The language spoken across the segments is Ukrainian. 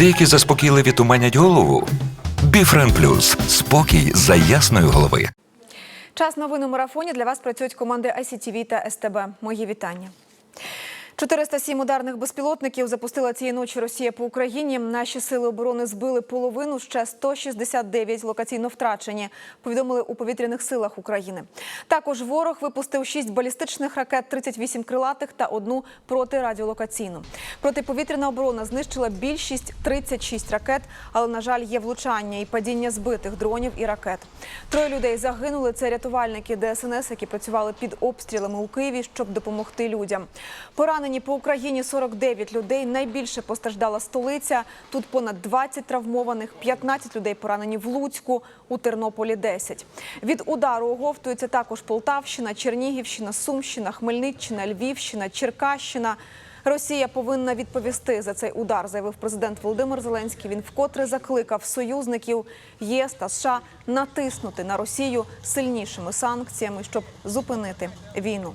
Деякі заспокійливі туманять голову. Біфрен Плюс спокій за ясної голови. Час новин у марафоні для вас працюють команди ICTV та СТБ. Мої вітання. 407 ударних безпілотників запустила цієї ночі Росія по Україні. Наші сили оборони збили половину, ще 169 локаційно втрачені. Повідомили у повітряних силах України. Також ворог випустив 6 балістичних ракет, 38 крилатих та одну протирадіолокаційну. Протиповітряна оборона знищила більшість 36 ракет, але на жаль є влучання і падіння збитих дронів і ракет. Троє людей загинули. Це рятувальники ДСНС, які працювали під обстрілами у Києві, щоб допомогти людям. Поранені по Україні 49 людей. Найбільше постраждала столиця. Тут понад 20 травмованих, 15 людей поранені в Луцьку, у Тернополі 10. Від удару оговтується також Полтавщина, Чернігівщина, Сумщина, Хмельниччина, Львівщина, Черкащина. Росія повинна відповісти за цей удар, заявив президент Володимир Зеленський. Він вкотре закликав союзників ЄС та США натиснути на Росію сильнішими санкціями, щоб зупинити війну.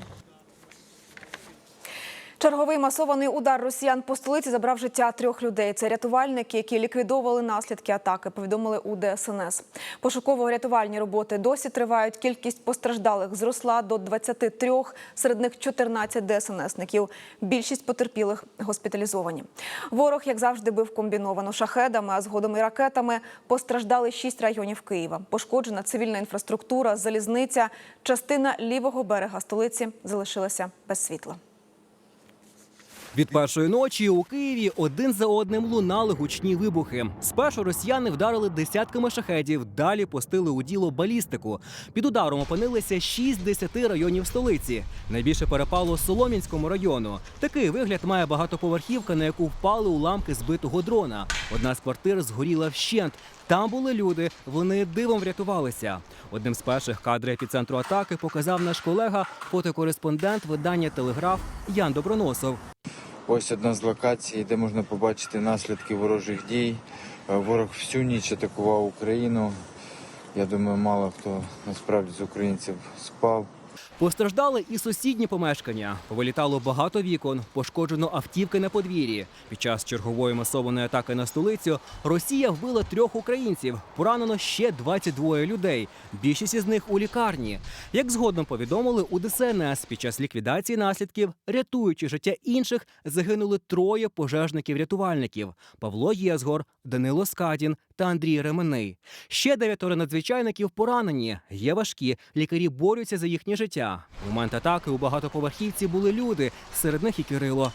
Черговий масований удар росіян по столиці забрав життя трьох людей. Це рятувальники, які ліквідовували наслідки атаки. Повідомили у ДСНС. Пошуково-рятувальні роботи досі тривають. Кількість постраждалих зросла до 23, серед них 14 ДСНСників. Більшість потерпілих госпіталізовані. Ворог, як завжди, бив комбіновано шахедами, а згодом і ракетами. Постраждали шість районів Києва. Пошкоджена цивільна інфраструктура, залізниця. Частина лівого берега столиці залишилася без світла. Від першої ночі у Києві один за одним лунали гучні вибухи. Спершу росіяни вдарили десятками шахедів, далі пустили у діло балістику. Під ударом опинилися 6 з 10 районів столиці. Найбільше перепало Солом'янському району. Такий вигляд має багатоповерхівка, на яку впали уламки збитого дрона. Одна з квартир згоріла вщент. Там були люди, вони дивом врятувалися. Одним з перших кадрів епіцентру атаки показав наш колега, фотокореспондент видання Телеграф Ян Доброносов. Ось одна з локацій, де можна побачити наслідки ворожих дій. Е, Ворог всю ніч атакував Україну. Я думаю, мало хто насправді з українців спав. Постраждали і сусідні помешкання. Повилітало багато вікон, пошкоджено автівки на подвір'ї. Під час чергової масованої атаки на столицю Росія вбила трьох українців. Поранено ще 22 людей. Більшість із них у лікарні. Як згодом повідомили у ДСНС, під час ліквідації наслідків, рятуючи життя інших, загинули троє пожежників-рятувальників: Павло Єзгор, Данило Скадін та Андрій Ременний. Ще дев'ятеро надзвичайників поранені. Є важкі. Лікарі борються за їхнє життя. У момент атаки у багатоповерхівці були люди, серед них і Кирило.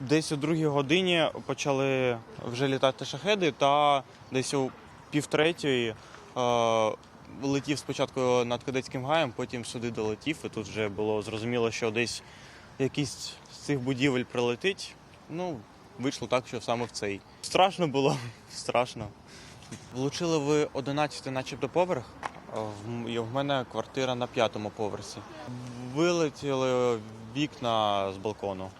Десь о другій годині почали вже літати шахеди, та десь о півтретьої е, летів спочатку над кадетським гаєм, потім сюди долетів, і тут вже було зрозуміло, що десь якийсь з цих будівель прилетить. Ну, вийшло так, що саме в цей. Страшно було, страшно. Влучили в 11 начебто поверх. В в мене квартира на п'ятому поверсі. Вилетіли вікна з балкону.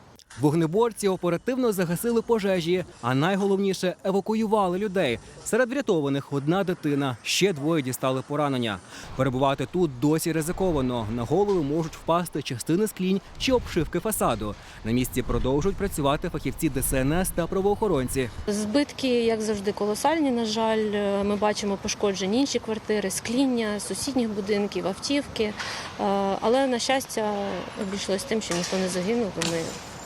Вогнеборці оперативно загасили пожежі, а найголовніше евакуювали людей. Серед врятованих одна дитина, ще двоє дістали поранення. Перебувати тут досі ризиковано. На голови можуть впасти частини склінь чи обшивки фасаду. На місці продовжують працювати фахівці ДСНС та правоохоронці. Збитки, як завжди, колосальні. На жаль, Е, ми бачимо пошкоджені інші квартири, скління, сусідніх будинків, автівки. Е, Але на щастя, обійшлось тим, що ніхто не загинув. Вони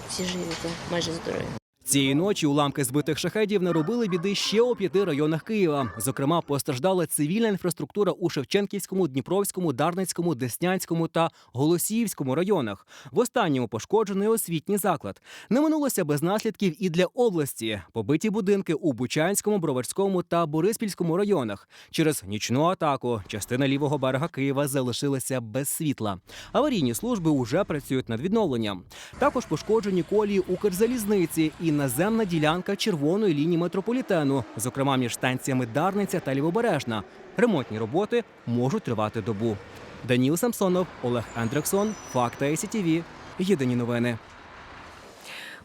всі живі та майже здорові. Цієї ночі уламки збитих шахедів наробили біди ще у п'яти районах Києва. Зокрема, постраждала цивільна інфраструктура у Шевченківському, Дніпровському, Дарницькому, Деснянському та Голосіївському районах. В останньому пошкоджений освітній заклад. Не минулося без наслідків і для області. Побиті будинки у Бучанському, Броварському та Бориспільському районах. Через нічну атаку частина лівого берега Києва залишилася без світла. Аварійні служби уже працюють над відновленням. Також пошкоджені колії Укрзалізниці і наземна ділянка червоної лінії метрополітену, зокрема між станціями Дарниця та Лівобережна. Ремонтні роботи можуть тривати добу. Даніл Самсонов, Олег Андрексон, Факта ЕСІТІВІ. Єдині новини.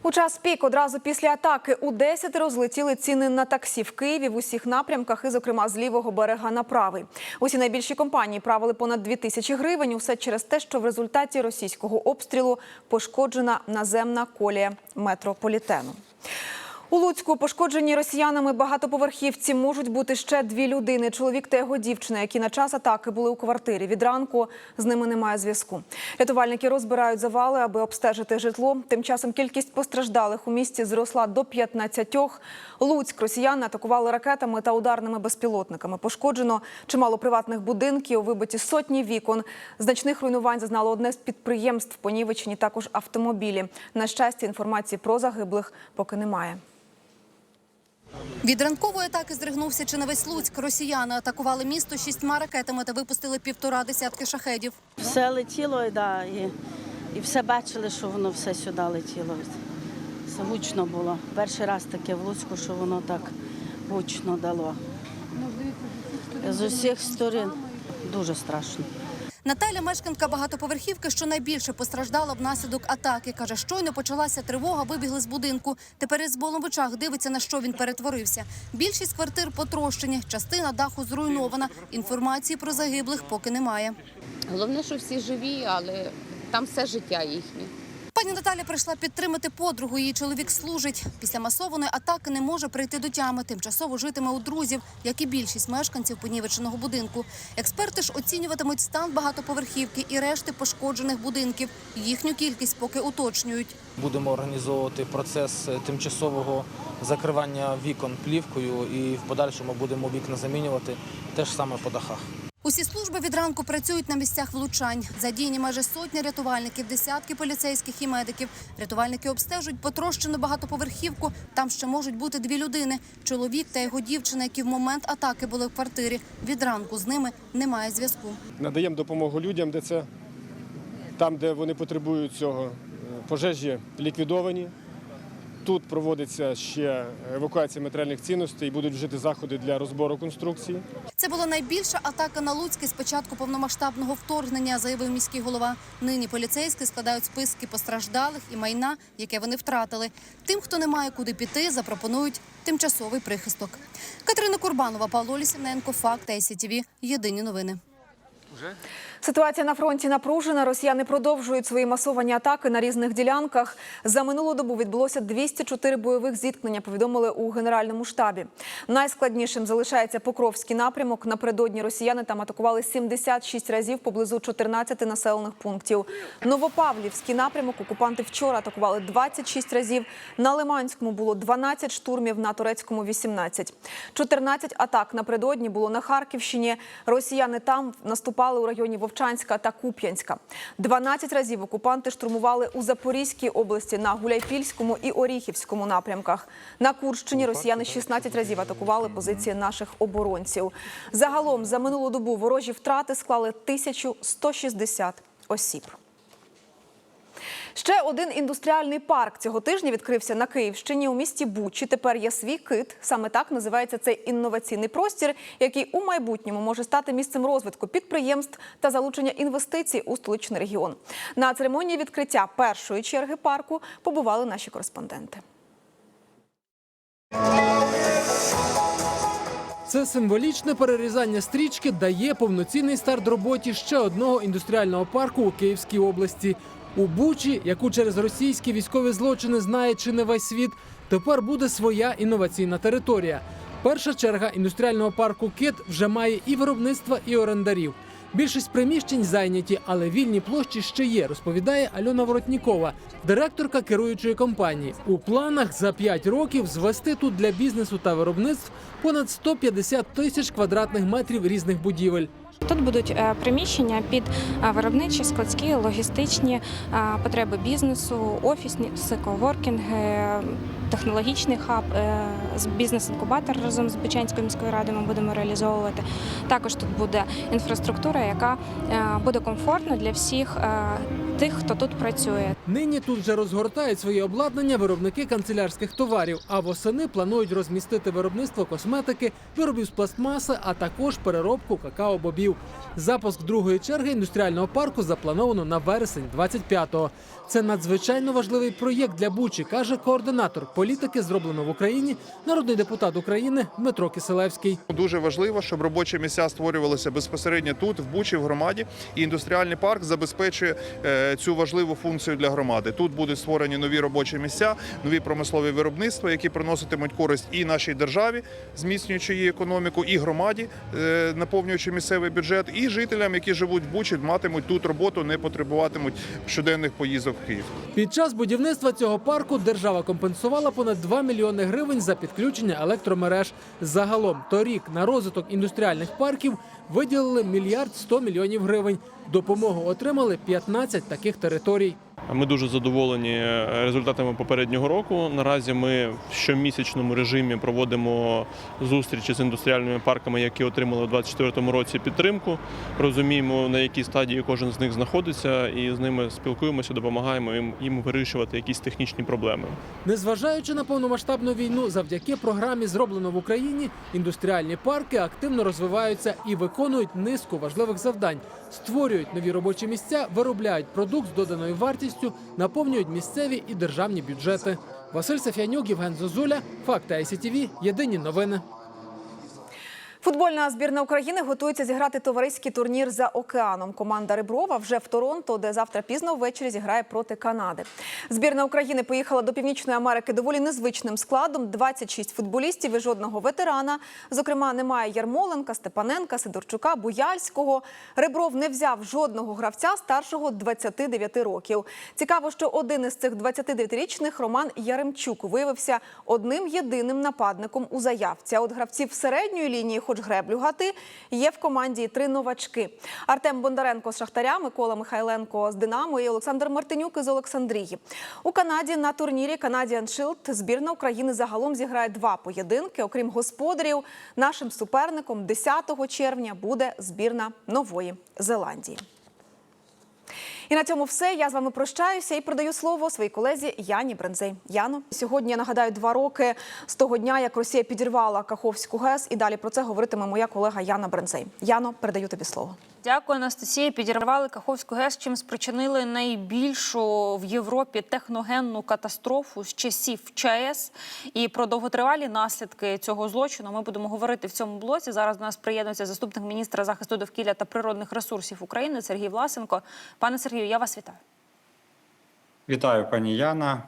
У час пік одразу після атаки у 10 розлетіли ціни на таксі в Києві в усіх напрямках, і, зокрема, з лівого берега на правий. Усі найбільші компанії правили понад 2 тисячі гривень. Усе через те, що в результаті російського обстрілу пошкоджена наземна колія метрополітену. У Луцьку пошкоджені росіянами багатоповерхівці можуть бути ще дві людини: чоловік та його дівчина, які на час атаки були у квартирі. Від ранку з ними немає зв'язку. Рятувальники розбирають завали, аби обстежити житло. Тим часом кількість постраждалих у місті зросла до 15. Луцьк росіяни атакували ракетами та ударними безпілотниками. Пошкоджено чимало приватних будинків, вибиті сотні вікон. Значних руйнувань зазнало одне з підприємств. Понівечені також автомобілі. На щастя, інформації про загиблих поки немає. Від ранкової атаки здригнувся чи не весь Луцьк. Росіяни атакували місто шістьма ракетами та випустили півтора десятки шахедів. Все летіло, да, і, і все бачили, що воно все сюди летіло. Це гучно було. Перший раз таке в Луцьку, що воно так гучно дало. З усіх сторін дуже страшно. Наталя, мешканка багатоповерхівки, що найбільше постраждала внаслідок атаки. Каже, щойно почалася тривога, вибігли з будинку. Тепер із болом в очах дивиться, на що він перетворився. Більшість квартир потрощені, частина даху зруйнована. Інформації про загиблих поки немає. Головне, що всі живі, але там все життя їхнє. Пані Наталя прийшла підтримати подругу. Її чоловік служить. Після масованої атаки не може прийти до тями. Тимчасово житиме у друзів, як і більшість мешканців понівеченого будинку. Експерти ж оцінюватимуть стан багатоповерхівки і решти пошкоджених будинків. Їхню кількість поки уточнюють. Будемо організовувати процес тимчасового закривання вікон плівкою і в подальшому будемо вікна замінювати теж саме по дахах. Усі служби від ранку працюють на місцях влучань. Задіяні майже сотня рятувальників, десятки поліцейських і медиків. Рятувальники обстежують потрощену багатоповерхівку. Там ще можуть бути дві людини: чоловік та його дівчина, які в момент атаки були в квартирі. Від ранку з ними немає зв'язку. надаємо допомогу людям, де це там, де вони потребують цього. Е, Пожежі ліквідовані. Тут проводиться ще евакуація матеріальних цінностей і будуть вжити заходи для розбору конструкції. Це була найбільша атака на Луцьке з початку повномасштабного вторгнення, заявив міський голова. Нині поліцейські складають списки постраждалих і майна, яке вони втратили. Тим, хто не має куди піти, запропонують тимчасовий прихисток. Катерина Курбанова, Павло Лісівненко, Факт ICTV. Єдині новини. Ситуація на фронті напружена. Росіяни продовжують свої масовані атаки на різних ділянках. За минулу добу відбулося 204 бойових зіткнення. Повідомили у генеральному штабі. Найскладнішим залишається Покровський напрямок. Напередодні росіяни там атакували 76 разів поблизу 14 населених пунктів. Новопавлівський напрямок окупанти вчора атакували 26 разів. На Лиманському було 12 штурмів, на турецькому 18. 14 атак напередодні було на Харківщині. Росіяни там наступали у районі Вовчанська та Куп'янська. 12 разів окупанти штурмували у Запорізькій області на Гуляйпільському і Оріхівському напрямках. На Курщині росіяни 16 разів атакували позиції наших оборонців. Загалом за минулу добу ворожі втрати склали 1160 осіб. Ще один індустріальний парк цього тижня відкрився на Київщині у місті Бучі. Тепер є свій кит. Саме так називається цей інноваційний простір, який у майбутньому може стати місцем розвитку підприємств та залучення інвестицій у столичний регіон. На церемонії відкриття першої черги парку побували наші кореспонденти. Це символічне перерізання стрічки дає повноцінний старт роботі ще одного індустріального парку у Київській області. У Бучі, яку через російські військові злочини знає чи не весь світ, тепер буде своя інноваційна територія. Перша черга індустріального парку Кит вже має і виробництва, і орендарів. Більшість приміщень зайняті, але вільні площі ще є, розповідає Альона Воротнікова, директорка керуючої компанії. У планах за 5 років звести тут для бізнесу та виробництв понад 150 тисяч квадратних метрів різних будівель. Тут будуть е, приміщення під е, виробничі, складські, логістичні е, потреби бізнесу, офісні коворкінги, технологічний хаб, бізнес-інкубатор разом з Бучанською міською радою ми будемо реалізовувати. Також тут буде інфраструктура, яка буде комфортна для всіх тих, хто тут працює. Нині тут вже розгортають своє обладнання виробники канцелярських товарів, а восени планують розмістити виробництво косметики, виробів з пластмаси, а також переробку какао-бобів. Запуск другої черги індустріального парку заплановано на вересень 25-го. Це надзвичайно важливий проєкт для Бучі, каже координатор політики зроблено в Україні народний депутат України Дмитро Киселевський. Дуже важливо, щоб робочі місця створювалися безпосередньо тут, в Бучі, в громаді. І індустріальний парк забезпечує е, цю важливу функцію для громади. Тут будуть створені нові робочі місця, нові промислові виробництва, які приноситимуть користь і нашій державі, зміцнюючи її економіку, і громаді, е, наповнюючи місцевий бюджет, і жителям, які живуть в Бучі, матимуть тут роботу, не потребуватимуть щоденних поїздок в Київ. Під час будівництва цього парку держава компенсувала понад 2 мільйони гривень за підключення електромереж. Загалом торік на розвиток індустріальних парків виділили мільярд 100 мільйонів гривень. Допомогу отримали 15 таких територій. Ми дуже задоволені результатами попереднього року. Наразі ми в щомісячному режимі проводимо зустрічі з індустріальними парками, які отримали у 2024 році підтримку. Розуміємо, на якій стадії кожен з них знаходиться, і з ними спілкуємося, допомагаємо їм, їм вирішувати якісь технічні проблеми. Незважаючи на повномасштабну війну, завдяки програмі зроблено в Україні індустріальні парки активно розвиваються і виконують низку важливих завдань, створюють нові робочі місця, виробляють продукт з доданою вартістю, наповнюють місцеві і державні бюджети. Василь Сафянюк, Євген Зозуля, Факти ICTV, Єдині новини. Футбольна збірна України готується зіграти товариський турнір за океаном. Команда Реброва вже в Торонто, де завтра пізно ввечері зіграє проти Канади. Збірна України поїхала до Північної Америки доволі незвичним складом: 26 футболістів і жодного ветерана. Зокрема, немає Ярмоленка, Степаненка, Сидорчука, Буяльського. Ребров не взяв жодного гравця старшого 29 років. Цікаво, що один із цих 29-річних Роман Яремчук виявився одним єдиним нападником у заявці. А от гравців середньої лінії, хоч греблю гати, є в команді три новачки: Артем Бондаренко з Шахтаря, Микола Михайленко з Динамо і Олександр Мартинюк із Олександрії. У Канаді на турнірі Canadian Shield збірна України загалом зіграє два поєдинки. Окрім господарів, нашим суперником 10 червня буде збірна Нової Зеландії. І на цьому все. Я з вами прощаюся і передаю слово своїй колезі Яні Брензей. Яно, сьогодні я нагадаю два роки з того дня, як Росія підірвала Каховську ГЕС. І далі про це говоритиме моя колега Яна Брензей. Яно, передаю тобі слово. Дякую, Анастасія. Підірвали Каховську ГЕС, чим спричинили найбільшу в Європі техногенну катастрофу з часів ЧАЕС. І про довготривалі наслідки цього злочину ми будемо говорити в цьому блоці. Зараз до нас приєднується заступник міністра захисту довкілля та природних ресурсів України Сергій Власенко. Пане Сергію, я вас вітаю. Вітаю, пані Яна.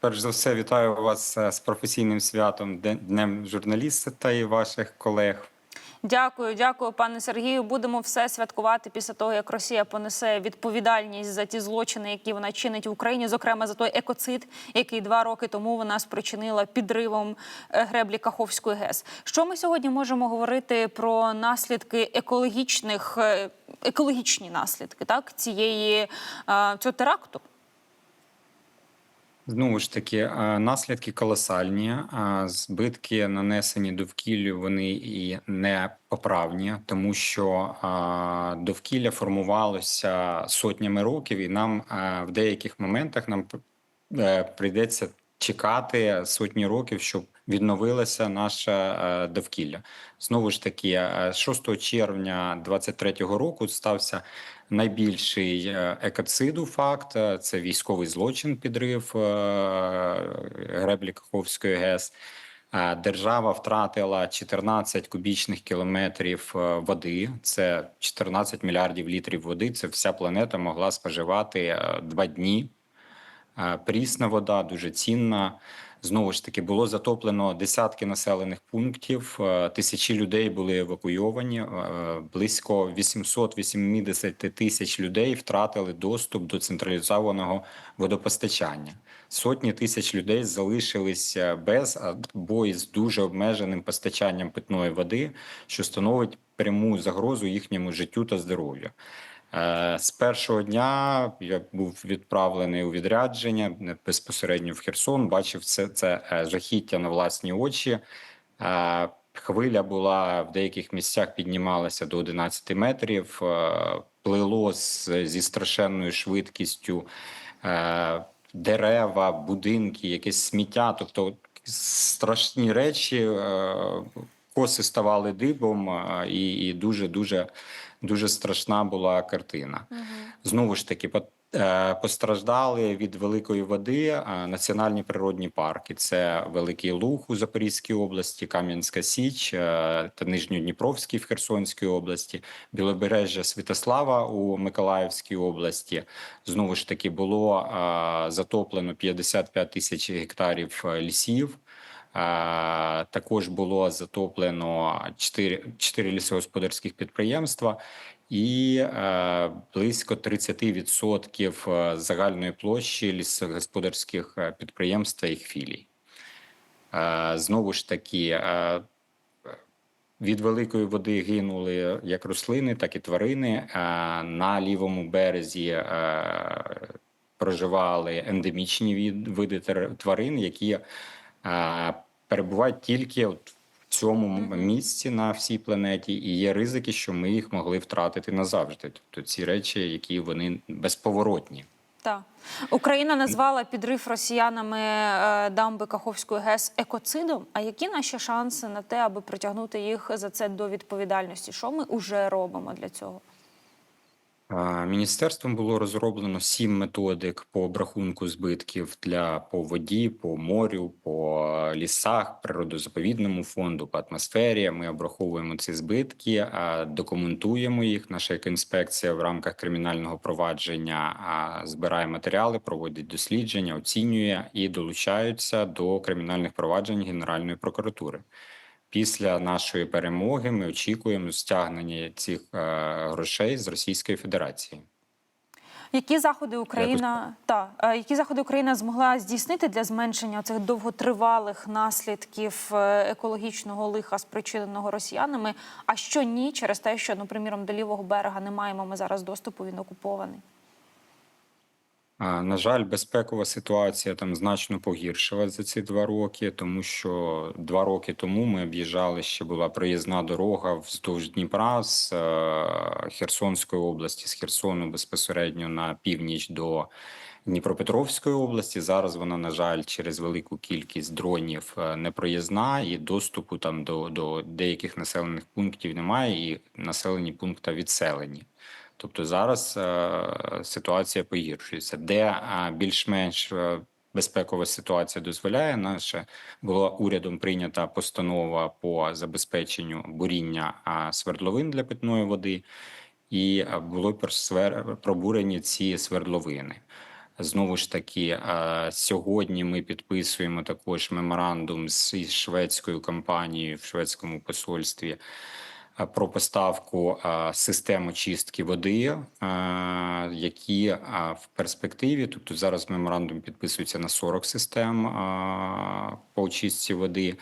Перш за все, вітаю вас е, з професійним святом Днем журналіста та і ваших колег. Дякую, дякую, пане Сергію. Будемо все святкувати після того, як Росія понесе відповідальність за ті злочини, які вона чинить в Україні, зокрема за той екоцид, який два роки тому вона спричинила підривом е, греблі Каховської ГЕС. Що ми сьогодні можемо говорити про наслідки екологічних е, екологічні наслідки так цієї е, цього теракту? Знову ж таки, наслідки колосальні. Збитки нанесені довкіллю, вони і не поправні, тому що довкілля формувалося сотнями років, і нам в деяких моментах нам е, прийдеться чекати сотні років, щоб відновилося наше е, довкілля. Знову ж таки, е, 6 червня 23-го року стався найбільший е, екоциду факт. Е, Це військовий злочин, підрив е, греблі Каховської ГЕС. Е, Держава втратила 14 кубічних кілометрів е, води. Це 14 мільярдів літрів води. Це вся планета могла споживати е, два дні. Е, Прісна вода дуже цінна. Знову ж таки, було затоплено десятки населених пунктів. е, Тисячі людей були евакуйовані. е, Близько 880 тисяч людей втратили доступ до централізованого водопостачання. Сотні тисяч людей залишилися без або із дуже обмеженим постачанням питної води, що становить пряму загрозу їхньому життю та здоров'ю. Е, З першого дня я був відправлений у відрядження безпосередньо в Херсон. Бачив це, це е, жахіття на власні очі. Е, Хвиля була в деяких місцях піднімалася до 11 метрів, плило зі страшенною швидкістю дерева, будинки, якесь сміття. Тобто страшні речі, коси ставали дибом, і дуже дуже дуже страшна була картина. Знову ж таки, Е, Постраждали від великої води е, національні природні парки. Це Великий Луг у Запорізькій області, Кам'янська Січ е, та Нижньодніпровський в Херсонській області, Білобережжя Святослава у Миколаївській області. Знову ж таки було затоплено 55 тисяч гектарів лісів. Також було затоплено 4, 4 лісогосподарських підприємства і е, близько 30% е, загальної площі лісогосподарських е, підприємств та їх філій. Знову ж таки, від великої води гинули як рослини, так і тварини. На лівому березі проживали ендемічні види тварин, які перебувають тільки от в цьому місці на всій планеті, і є ризики, що ми їх могли втратити назавжди. Тобто ці речі, які вони безповоротні. Так. Україна назвала підрив росіянами е, дамби Каховської ГЕС екоцидом. А які наші шанси на те, аби притягнути їх за це до відповідальності? Що ми вже робимо для цього? Міністерством було розроблено сім методик по обрахунку збитків для по воді, по морю, по е, лісах, природозаповідному фонду, по атмосфері. Ми обраховуємо ці збитки, документуємо їх. Наша екоінспекція в рамках кримінального провадження збирає матеріали, проводить дослідження, оцінює і долучаються до кримінальних проваджень Генеральної прокуратури. Після нашої перемоги ми очікуємо стягнення цих е, грошей з Російської Федерації. Які заходи Україна та е, які заходи Україна змогла здійснити для зменшення цих довготривалих наслідків е, екологічного лиха, спричиненого росіянами? А що ні, через те, що, ну, приміром, до лівого берега не маємо ми зараз доступу, він окупований. На жаль, безпекова ситуація там значно погіршилась за ці два роки, тому що два роки тому ми об'їжджали ще була проїзна дорога вздовж Дніпра з е, Херсонської області, з Херсону безпосередньо на північ до Дніпропетровської області. Зараз вона, на жаль, через велику кількість дронів е, не проїзна, і доступу там до, до деяких населених пунктів немає, і населені пункти відселені. Тобто зараз е, ситуація погіршується, де е, більш-менш е, безпекова ситуація дозволяє. Наша була урядом прийнята постанова по забезпеченню буріння свердловин для питної води, і просвер- пробурені ці свердловини. Знову ж таки, сьогодні ми підписуємо також меморандум з шведською компанією в шведському посольстві про поставку е, систем очистки води, е, які е, в перспективі, тобто зараз меморандум підписується на 40 систем е, по очистці води.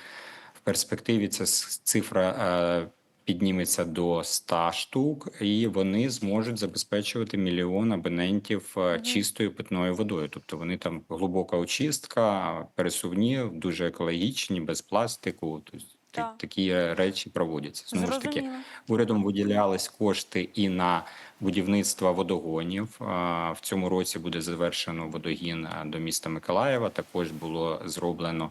В перспективі ця цифра е, підніметься до 100 штук, і вони зможуть забезпечувати мільйон абонентів е, чистою питною водою. Тобто вони там глибока очистка, пересувні, дуже екологічні, без пластику. Тобто Так. такі речі проводяться. Знову ж таки, урядом виділялись кошти і на будівництво водогонів. В цьому році буде завершено водогін до міста Миколаєва. Також було зроблено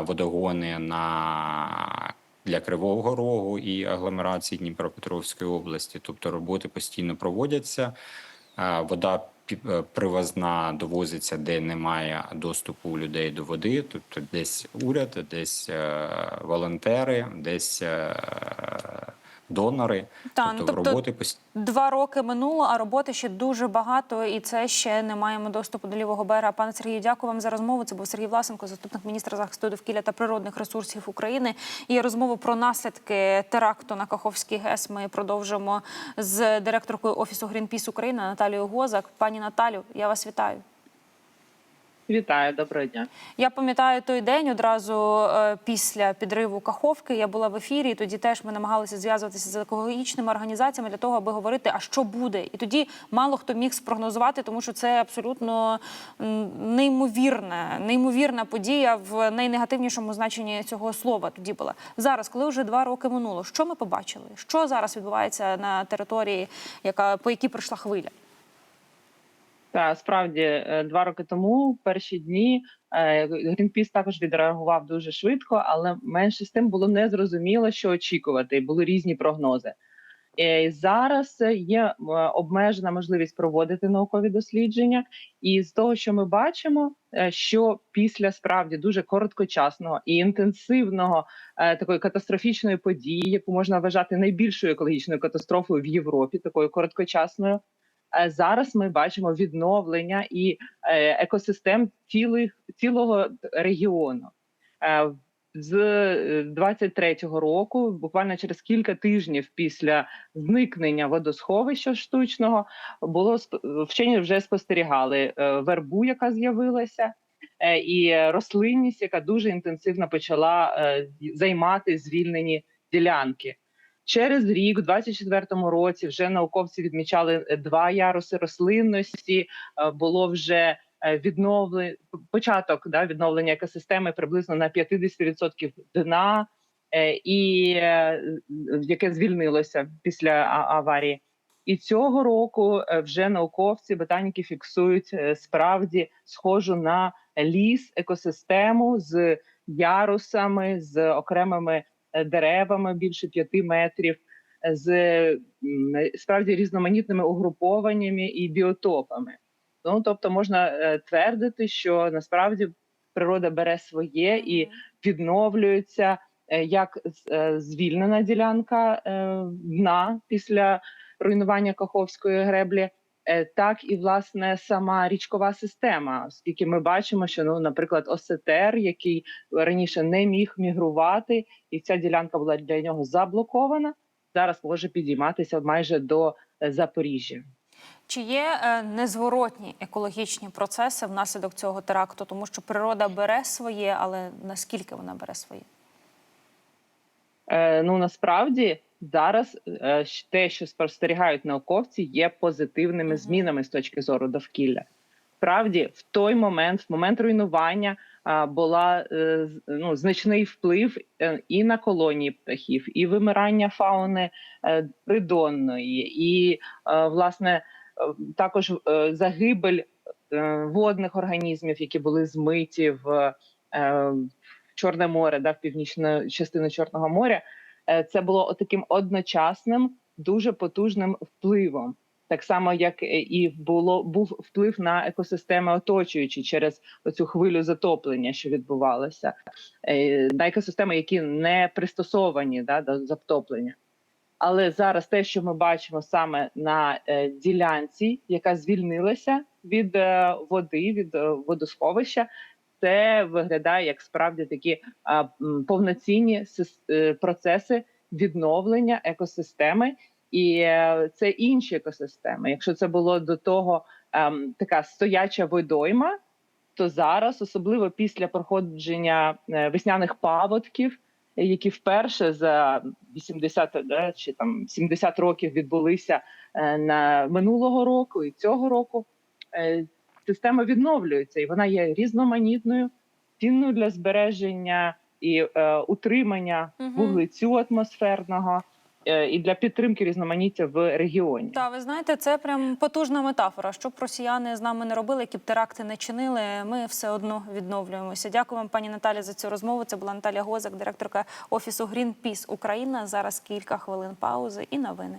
водогони на для Кривого Рогу і агломерації Дніпропетровської області. Тобто роботи постійно проводяться. Вода е, привозна довозиться, де немає доступу людей до води. Тобто десь уряд, десь е, волонтери, десь е, донори. Та, ну, тобто, тобто роботи постійно. Два роки минуло, а роботи ще дуже багато, і це ще не маємо доступу до лівого берега. Пане Сергію, дякую вам за розмову. Це був Сергій Власенко, заступник міністра захисту довкілля та природних ресурсів України. І розмову про наслідки теракту на Каховській ГЕС ми продовжимо з директоркою офісу Грінпіс України Наталією Гозак. Пані Наталю, я вас вітаю. Вітаю, доброго дня. Я пам'ятаю той день одразу е, після підриву Каховки. Я була в ефірі. і Тоді теж ми намагалися зв'язуватися з екологічними організаціями для того, аби говорити, а що буде. І тоді мало хто міг спрогнозувати, тому що це абсолютно неймовірна, неймовірна подія в найнегативнішому значенні цього слова. Тоді була зараз, коли вже два роки минуло. Що ми побачили? Що зараз відбувається на території, яка по якій пройшла хвиля? Та справді е, два роки тому, перші дні, е, Greenpeace також відреагував дуже швидко, але менше з тим було незрозуміло, що очікувати. Були різні прогнози. Е, Зараз є е, обмежена можливість проводити наукові дослідження, і з того, що ми бачимо, е, що після справді дуже короткочасного і інтенсивного е, такої катастрофічної події, яку можна вважати найбільшою екологічною катастрофою в Європі, такою короткочасною. Е, Зараз ми бачимо відновлення і е, екосистем цілих цілого регіону. Е, З е, 23-го року, буквально через кілька тижнів після зникнення водосховища штучного, було вчені вже спостерігали вербу, яка з'явилася, і рослинність, яка дуже інтенсивно почала займати звільнені ділянки. Через рік, у 24-му році, вже науковці відмічали е, два яруси рослинності. е, Було вже відновлення початок да, відновлення екосистеми приблизно на 50% дна, е, і е, яке звільнилося після аварії. І цього року е, вже науковці, ботаніки фіксують е, справді схожу на ліс екосистему з ярусами, з окремими е, деревами більше п'яти метрів, е, з справді різноманітними угрупованнями і біотопами. Ну тобто можна е, твердити, що насправді природа бере своє і відновлюється е, як е, звільнена ділянка е, дна після руйнування Каховської греблі, е, так і власне сама річкова система, оскільки ми бачимо, що ну, наприклад, Осетер, який раніше не міг мігрувати, і ця ділянка була для нього заблокована, зараз може підійматися майже до е, Запоріжжя. Чи є е, незворотні екологічні процеси внаслідок цього теракту, тому що природа бере своє, але наскільки вона бере своє? Е, ну насправді зараз е, те, що спостерігають науковці, є позитивними змінами з точки зору довкілля. Справді, в той момент, в момент руйнування, була е, ну, значний вплив е, і на колонії птахів, і вимирання фауни придонної, і власне також загибель водних організмів, які були змиті в, в Чорне море, да, в північну частину Чорного моря. Е, Це було таким одночасним, дуже потужним впливом. Так само, як е, і було був вплив на екосистеми оточуючі через оцю хвилю затоплення, що відбувалося, Е, на екосистеми, які не пристосовані да, до затоплення. Але зараз те, що ми бачимо саме на ділянці, яка звільнилася від води, від водосховища, це виглядає як справді такі повноцінні е, процеси відновлення екосистеми, і е, це інші екосистеми. Якщо це було до того ем, така стояча водойма, то зараз, особливо після проходження е, весняних паводків, які вперше за 80 да, чи там 70 років відбулися на минулого року і цього року, система відновлюється, і вона є різноманітною, цінною для збереження і е, утримання Мгм. вуглецю атмосферного е, і для підтримки різноманіття в регіоні. Та ви знаєте, це прям потужна метафора. Щоб росіяни з нами не робили, які б теракти не чинили, ми все одно відновлюємося. Дякую вам, пані Наталі, за цю розмову. Це була Наталя Гозак, директорка офісу Greenpeace Україна. Зараз кілька хвилин паузи і новини.